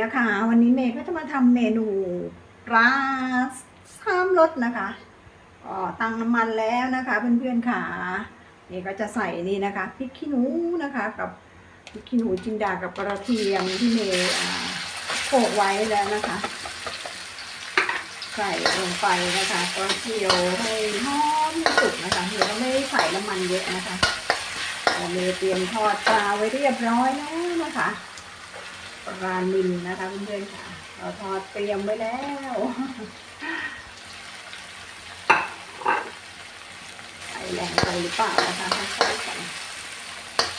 นะคะ วันนี้เมย์ก็จะมาทำเมนูปลาซ้ำรสนะคะก็ตั้งน้ำมันแล้วนะคะ เพื่อนๆค่ะเมย์ก็จะใส่นี่นะคะพริกขี้หนูนะคะกับพริกขี้หนูจินดากับกระเทียมที่เมย์โขลกไว้แล้วนะคะ ใส่ลงไปนะคะก็เคี่ยวให้หอมสุกนะคะเดี๋ยวไม่ได้ใส่น้ำมันเยอะนะคะเมย์เตรียมทอดปลาไว้เรียบร้อยแล้วนะคะ ปลานิลนะคะเพื่อนๆค่ะเราทอดเตรียมไว้แล้วใส่แรงไปหรือเปล่านะคะค่อยๆใส่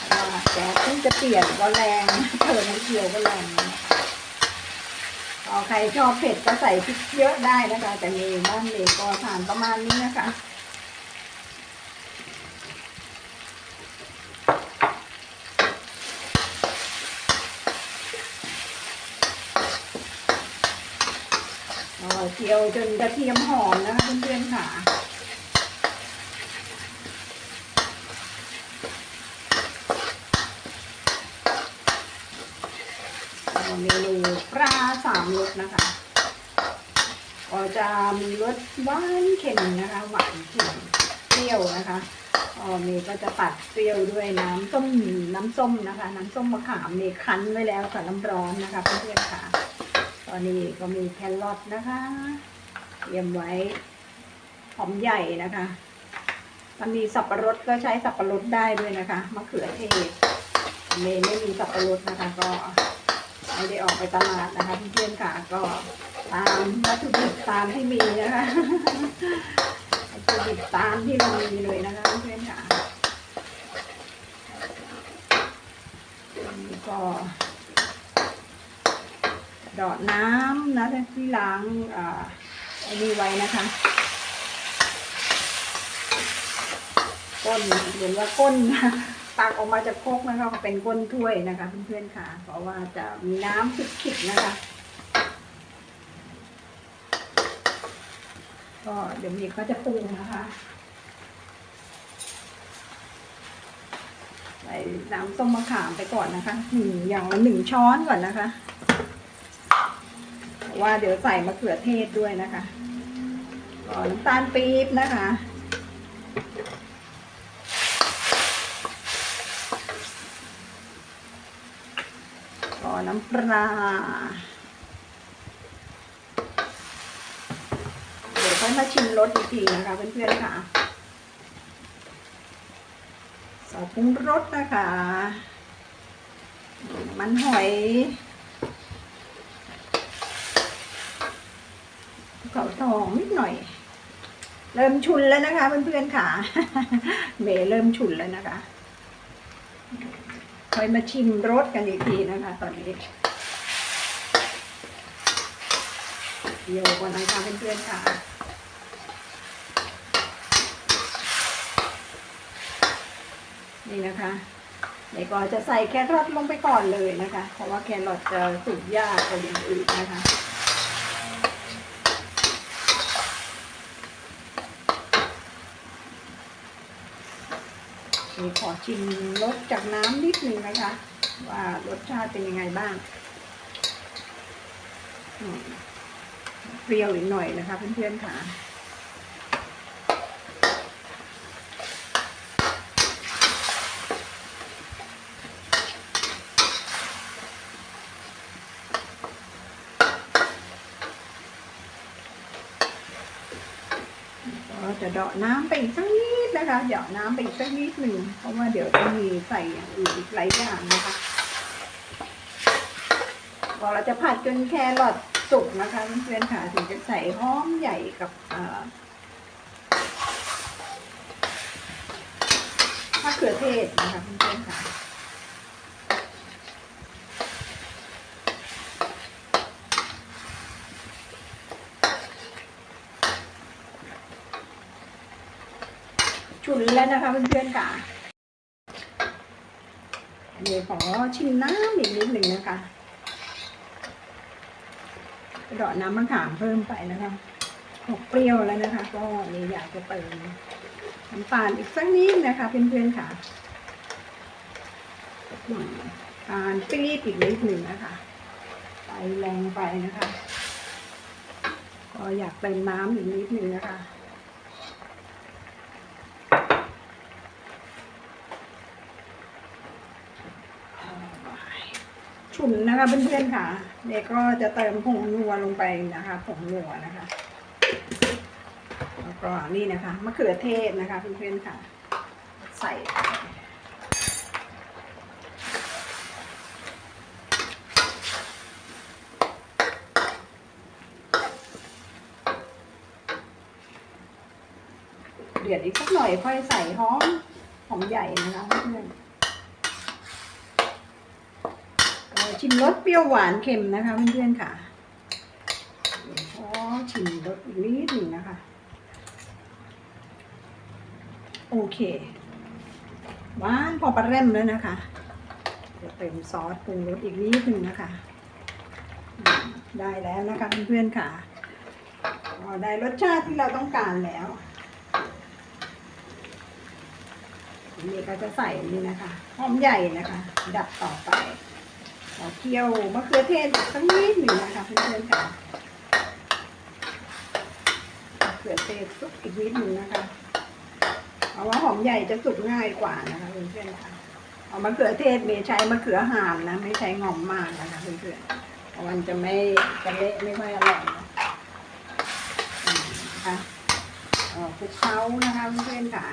เพราะว่าแก๊สเพิ่งจะเปลี่ยนก็แรงเปิดน้ำเกียวก็แรงนะคะก็ใครชอบเผ็ดก็ใส่พริกเยอะได้นะคะ แต่เมย์บ้านเมย์ก็ทานประมาณนี้นะคะ เอ่อเจียวจนกระเทียมหอมนะคะเพื่อนๆค่ะเอ่อเมนูปลาสามรสนะคะก็จะมีรสหวานเค็มนะคะหวานเค็มเปรี้ยวนะคะอ่อเมย์ก็จะตัดเปรี้ยวด้วยน้ำส้มน้ำส้มนะคะ น้ำส้มมะขามเมย์คั้นไว้แล้วกับน้ำร้อนนะคะเพื่อนๆค่ะ ตอนนี้ก็มีแครอทนะคะ เตรียมไว้หอมใหญ่นะคะถ้ามีสับปะรดก็ใช้สับปะรดได้ด้วยนะคะมะเขือเทศเมย์ไม่มีสับปะรดนะคะ ก็ไม่ได้ออกไปตลาดนะคะเพื่อนๆค่ะก็ตามวัตถุดิบตามที่มีนะคะวัตถุดิบตามที่เรามีเลยนะคะเพื่อนๆค่ะก็ ดอดน้ำนะที่ล้างอ่าอ้นี่ไว้นะคะก้นเหมือนว่าก้นตักออกมาจากโคกนะคะเป็นก้นถ้วยนะคะเพื่อนๆค่ะ เพราะว่าจะมีน้ำขิดๆนะคะก็เดี๋ยวมีก็จะปรุงนะคะใส่น้ำส้มมะขามไปก่อนนะคะหนึ่งอย่างละหนึ่งช้อนก่อนนะคะ ว่าเดี๋ยวใส่มะเขือเทศด้วยนะคะก็น้ำตาลปี๊บนะคะก็น้ำปลาเดี๋ยวค่อยมาชิมรสอีกทีนะคะเพื่อนๆค่ะซอสปรุงรสนะคะ มันหอย เขาทองนิดหน่อย เริ่มชุนแล้วนะคะเพื่อนๆค่ะเมย์เริ่มชุนแล้วนะคะค่อยมาชิมรสกันอีกทีนะคะ ตอนนี้เดี๋ยวก่อนนะคะเพื่อนๆค่ะนี่นะคะเดี๋ยวก็จะใส่แครอทลงไปก่อนเลยนะคะ เพราะว่าแครอทจะสุกยากกว่าอย่างอื่นนะคะ นี่ขอชิมรสจากน้ำนิดหนึ่งนะคะ ว่ารสชาติเป็นยังไงบ้างเปรี้ยวอีกหน่อยนะคะเพื่อนๆค่ะก็จะเดาะน้ำไปอีกสักนิด นะคะ เดาะน้ำไปอีกสักนิดหนึ่งเพราะว่าเดี๋ยวจะมีใส่อย่างอื่นอีกหลายอย่างนะคะพอเราจะผัดจนแครอทสุกนะคะเพื่อนๆค่ะถึงจะใส่หอมใหญ่กับเอ่อมะเขือเทศนะคะเพื่อนๆค่ะ ชุนแล้วนะคะเพื่อนๆค่ะเดี๋ยวขอชิมน้ำอีกนิดหนึ่งนะคะเดาะน้ำมะขามเพิ่มไปนะคะออกเปรี้ยวแล้วนะคะ ก็นี่อยากจะเติมน้ำตาลอีกสักนิดนะคะเพื่อนๆค่ะตาลปี๊บอีกนิดหนึ่งนะคะไปแรงไปนะคะ ก็อยากเติมน้ำอีกนิดหนึ่งนะคะ ฉุนนะคะเพื่อนๆค่ะเด็กก็จะเติมผงนัวลงไปนะคะผงนัวนะคะแล้วก็นี่นะคะมะเขือเทศนะคะเพื่อนๆค่ะ ใส่เดือดอีกสักหน่อยค่อยใส่หอมหอมใหญ่นะคะเพื่อนๆก็ ชิมรสเปรี้ยวหวานเค็มนะคะเพื่อนๆค่ะอ๋อชิมรสอีกนิดหนึ่งนะคะ โอเค หวานพอประเร่มแล้วนะคะเดี๋ยวเติมซอสปรุงรสอีกนิดหนึ่งนะคะ ได้แล้วนะคะเพื่อนๆค่ะได้รสชาติที่เราต้องการแล้วนนี้ก็จะใส่นี่นะคะหอมใหญ่นะคะ ดับต่อไป เราเคี่ยวมะเขือเทศสักนิดหนึ่งนะคะเพื่อนๆค่ะมะเขือเทศสุกอีกนิดหนึ่งนะคะเพราะว่าหอมใหญ่จะสุกง่ายกว่านะคะเพื่อนๆค่ะเอามะเขือเทศเมใช้มะเขือห่ามนะ ไม่ใช้งอมมากนะคะเพื่อนๆเพราะมันจะไม่จะเละไม่ค่อยอร่อยนะคะเอ่อคลุกเคล้านะคะเพื่อนๆค่ะ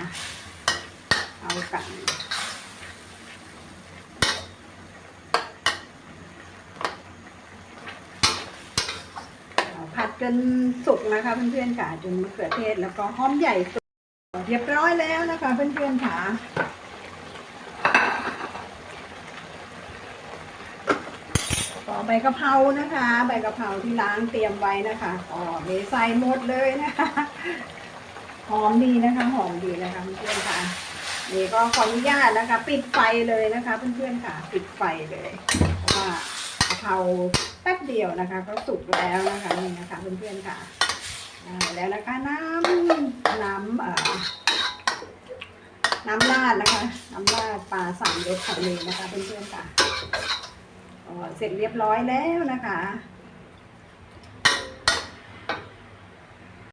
เอากันเอาผัด จนสุกนะคะเพื่อนๆค่ะจนมะเขือเทศแล้วก็หอมใหญ่สุกเรียบร้อยแล้วนะคะเพื่อนๆค่ะต่อใบกะเพรานะคะ ใบกะเพราที่ล้างเตรียมไว้นะคะอ๋อเมใส่หมดเลยนะคะหอมดีนะคะ หอมดีนะคะเพื่อนๆค่ะนี่ก็ขออนุญาตนะคะ ปิดไฟเลยนะคะ เพื่อนๆค่ะ ปิดไฟเลยเพราะว่า เพราแป๊บเดียวนะคะ ก็สุกแล้วนะคะนี่นะคะเพื่อนๆค่ะแล้วนะคะน้ำน้ำเอ่อน้ำราดนะคะ น้ำราดปลาสามรสของเมย์นะคะเพื่อนๆค่ะเสร็จเรียบร้อยแล้วนะคะ